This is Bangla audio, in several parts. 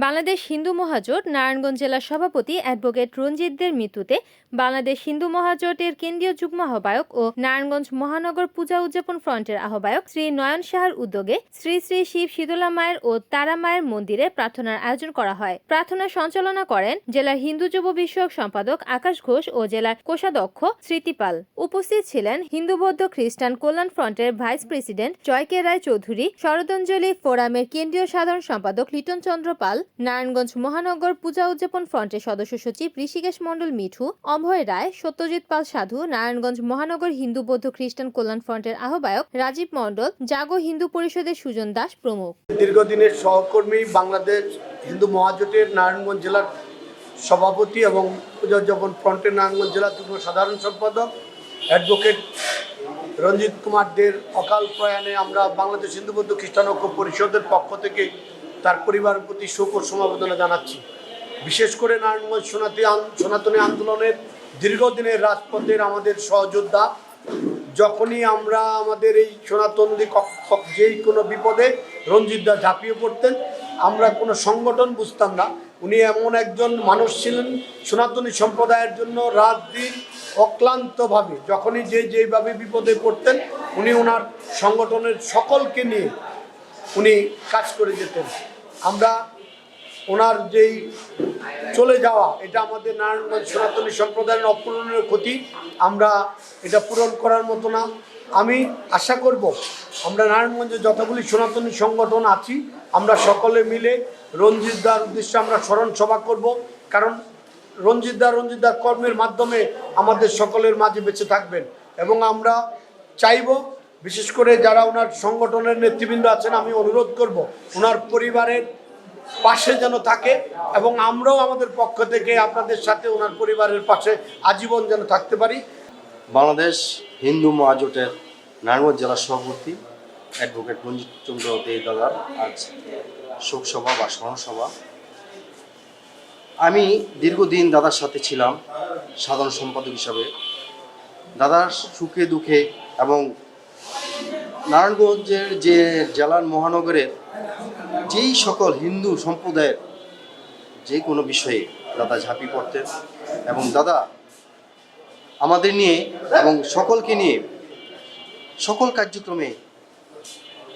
বাংলাদেশ হিন্দু মহাজোট নারায়ণগঞ্জ জেলার সভাপতি অ্যাডভোকেট রঞ্জিতদের মৃত্যুতে বাংলাদেশ হিন্দু মহাজোটের কেন্দ্রীয় যুগ্ম আহ্বায়ক ও নারায়ণগঞ্জ মহানগর পূজা উদযাপন ফ্রন্টের আহ্বায়ক শ্রী নয়ন সাহার উদ্যোগে শ্রী শ্রী শিব শীতলা মায়ের ও তারা মায়ের মন্দিরে প্রার্থনার আয়োজন করা হয়। প্রার্থনা সঞ্চালনা করেন জেলার হিন্দু যুব বিষয়ক সম্পাদক আকাশ ঘোষ ও জেলার কোষাধ্যক্ষ স্মৃতিপাল উপস্থিত ছিলেন হিন্দু বৌদ্ধ খ্রিস্টান কল্যাণ ফ্রন্টের ভাইস প্রেসিডেন্ট জয়কে রায় চৌধুরী শরদঞ্জলি ফোরামের কেন্দ্রীয় সাধারণ সম্পাদক লিটন চন্দ্র পাল নারায়ণগঞ্জ মহানগর পূজা উদযাপন ফ্রন্টের সদস্য সচিব ঋষিকেশ মণ্ডল মিঠু, অভয় রায়, সত্যজিৎ পাল সাধু, নারায়ণগঞ্জ মহানগর হিন্দু বৌদ্ধ খ্রিস্টান কল্যাণ ফ্রন্টের আহ্বায়ক রাজীব মণ্ডল, জাগো হিন্দু পরিষদের সুজন দাস প্রমুখ। দীর্ঘদিনের সহকর্মী বাংলাদেশ হিন্দু মহাজোটের নারায়ণগঞ্জ জেলার সভাপতি এবং পূজা উদযাপন ফ্রন্টের নারায়ণগঞ্জ জেলা যুগ্ম সাধারণ সম্পাদক অ্যাডভোকেট রঞ্জিত কুমার দের অকাল প্রয়াণে আমরা বাংলাদেশ হিন্দু বৌদ্ধ খ্রিস্টান ঐক্য পরিষদের পক্ষ থেকে তার পরিবারের প্রতি শোক ও সমবেদনা জানাচ্ছি। বিশেষ করে নারায়ণগঞ্জ সনাতী সনাতনী আন্দোলনের দীর্ঘদিনের রাজপথের আমাদের সহযোদ্ধা, যখনই আমরা আমাদের এই সনাতনী ক- ক- যেই কোনো বিপদে রঞ্জিতদা ঝাঁপিয়ে পড়তেন, আমরা কোনো সংগঠন বুঝতাম না। উনি এমন একজন মানুষ ছিলেন সনাতনী সম্প্রদায়ের জন্য রাত দিন অক্লান্তভাবে, যখনই যে যেইভাবে বিপদে পড়তেন, উনি ওনার সংগঠনের সকলকে নিয়ে উনি কাজ করে যেতেন। আমরা ওনার যেই চলে যাওয়া, এটা আমাদের নারায়ণগঞ্জ সনাতনী সম্প্রদায়ের অপূরণীয় ক্ষতি। আমরা এটা পূরণ করার মতো না। আমি আশা করব, আমরা নারায়ণগঞ্জে যতগুলি সনাতনী সংগঠন আছি, আমরা সকলে মিলে রঞ্জিতদার উদ্দেশ্যে আমরা স্মরণ সভা করব। কারণ রঞ্জিতদার রঞ্জিতদার কর্মের মাধ্যমে আমাদের সকলের মাঝে বেঁচে থাকবেন। এবং আমরা চাইব বিশেষ করে যারা ওনার সংগঠনের নেতৃবৃন্দ আছেন, আমি অনুরোধ করব, ওনার পরিবারের পাশে যেন থাকে এবং আমরাও আমাদের পক্ষ থেকে আপনাদের সাথে ওনার পরিবারের পাশে আজীবন যেন থাকতে পারি। বাংলাদেশ হিন্দু মহাজোটের নারায়ণগঞ্জ জেলা সভাপতি অ্যাডভোকেট রঞ্জিত চন্দ্র দে দাদার আজ শোকসভা বা স্মরণসভা। আমি দীর্ঘদিন দাদার সাথে ছিলাম, সাধারণ সম্পাদক হিসাবে। দাদার সুখে দুঃখে এবং নারায়ণগঞ্জের যে জেলার মহানগরের যেই সকল হিন্দু সম্প্রদায়ের যে কোনো বিষয়ে দাদা ঝাঁপি পড়তেন এবং দাদা আমাদের নিয়ে এবং সকলকে নিয়ে সকল কার্যক্রমে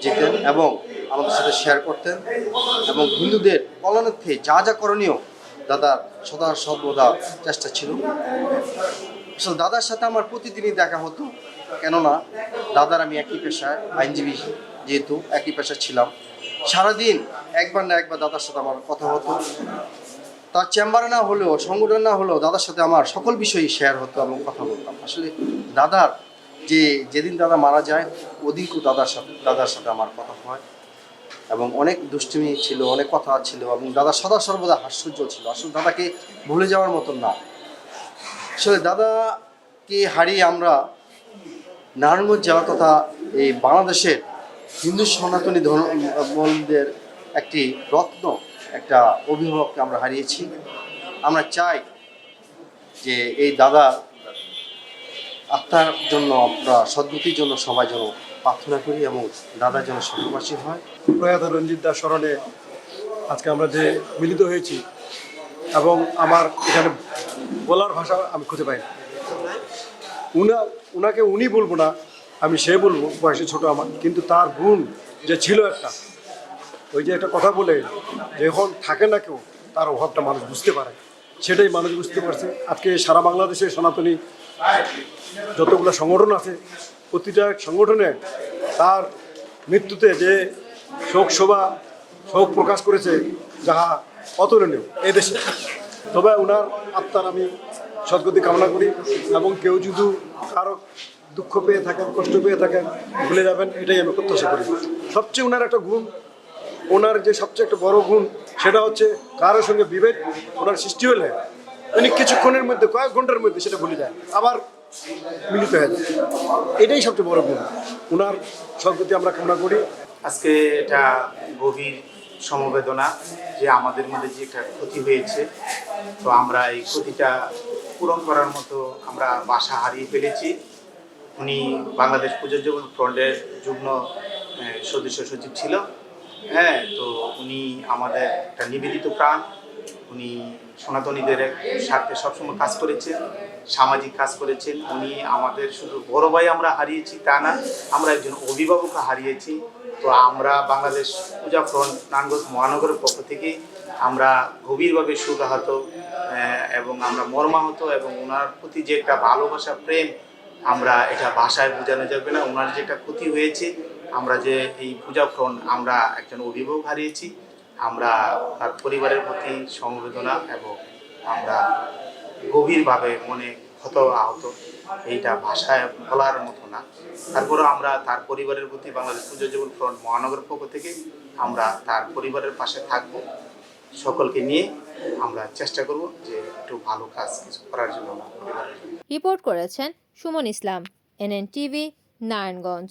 যেতেন এবং আমাদের সাথে শেয়ার করতেন এবং হিন্দুদের কল্যাণার্থে যা যা করণীয় দাদার সদা সর্বদা চেষ্টা ছিল। আসলে দাদার সাথে আমার প্রতিদিনই দেখা হতো। কেননা, দাদার আমি একই পেশায় আইনজীবী যেহেতু একই পেশা ছিলাম। সারাদিন একবার না একবার দাদার সাথে আমার কথা হতো। তার চেম্বারে না হলেও, সংগঠন না হলেও দাদার সাথে আমার সকল বিষয়ই শেয়ার হতো এবং কথা বলতাম। আসলে দাদার যে, যেদিন দাদা মারা যায় ওদিনকেও দাদার সাথে দাদার সাথে আমার কথা হয়। এবং অনেক দুষ্টুমি ছিল, অনেক কথা ছিল এবং দাদা সদা সর্বদা হাস্যজ্জ্বল ছিল। আসলে দাদাকে ভুলে যাওয়ার মতন না। আসলে দাদাকে হারিয়ে আমরা নারায়ণগঞ্জ যাওয়ার কথা এই বাংলাদেশের হিন্দু সনাতনী ধর্মদের একটি রত্ন, একটা অভিভাবককে আমরা হারিয়েছি। আমরা চাই যে এই দাদা আত্মার জন্য আমরা সদ্গতির জন্য সবাই যেন প্রার্থনা করি এবং দাদা যেন স্বর্গবাসী হয়। প্রয়াত রঞ্জিত দাস স্মরণে আজকে আমরা যে মিলিত হয়েছি এবং আমার এখানে বলার ভাষা আমি খুঁজে পাই উনা, উনাকে উনি বলব না, আমি সে বলব, বয়সে ছোট আমার। কিন্তু তার গুণ যে ছিল একটা, ওই যে একটা কথা বলে যখন থাকে না কেউ, তার অভাবটা মানুষ বুঝতে পারে। সেটাই মানুষ বুঝতে পারছে। আজকে সারা বাংলাদেশে সনাতনী যতগুলো সংগঠন আছে, প্রতিটা সংগঠনে তার মৃত্যুতে যে শোক শোভা শোক প্রকাশ করেছে, যাহা অতুলনীয় এই দেশে। তবে ওনার আত্মার আমি সদ্গতি কামনা করি এবং কেউ যদি কারও দুঃখ পেয়ে থাকেন, কষ্ট পেয়ে থাকেন, ভুলে যাবেন, এটাই আমি প্রত্যাশা করি। সবচেয়ে ওনার একটা গুণ ওনার যে সবচেয়ে একটা বড় গুণ, সেটা হচ্ছে কারোর সঙ্গে বিভেদ ওনার সৃষ্টি হলে উনি কিছুক্ষণের মধ্যে, কয়েক ঘণ্টার মধ্যে সেটা ভুলে যায়, আবার মিলিত হয়ে যায়। এটাই সবচেয়ে বড় গুণ। ওনার সদ্গতি আমরা কামনা করি। আজকে এটা গভীর সমবেদনা যে আমাদের মধ্যে যে একটা ক্ষতি হয়েছে। তো আমরা এই ক্ষতিটা পূরণ করার মতো আমরা বাসা হারিয়ে ফেলেছি। উনি বাংলাদেশ জীবন ফ্রন্টের যুগ্ম সদস্য সচিব ছিল। হ্যাঁ তো উনি আমাদের একটা নিবেদিত প্রাণ। উনি সনাতনীদের স্বার্থে সবসময় কাজ করেছেন সামাজিক কাজ করেছেন উনি আমাদের শুধু বড় ভাই আমরা হারিয়েছি তা না, আমরা একজন অভিভাবককে হারিয়েছি। তো আমরা বাংলাদেশ পূজা ফ্রন্ট নানগঞ্জ মহানগরের পক্ষ থেকে আমরা গভীরভাবে সুগাহত এবং আমরা মর্মাহত এবং ওনার প্রতি যে একটা ভালোবাসা, প্রেম, আমরা এটা ভাষায় বোঝানো যাবে না। ওনার যে একটা ক্ষতি হয়েছে, আমরা যে এই পূজা ফ্রন্ট আমরা একজন অভিভাবক হারিয়েছি। আমরা তার পরিবারের প্রতি সমবেদনা এবং আমরা গভীরভাবে মনে ক্ষত আহত। এইটা ভাষায় বলার মতো না। তারপরে আমরা তার পরিবারের প্রতি বাংলাদেশ পূজা জীবন ফ্রন্ট মহানগরের পক্ষ থেকে আমরা তার পরিবারের পাশে থাকব। সকলকে নিয়ে আমরা চেষ্টা করব যে একটু ভালো কাজ কিছু করার জন্য জন্য। রিপোর্ট করেছেন সুমন ইসলাম এনএন টিভি নারায়ণগঞ্জ।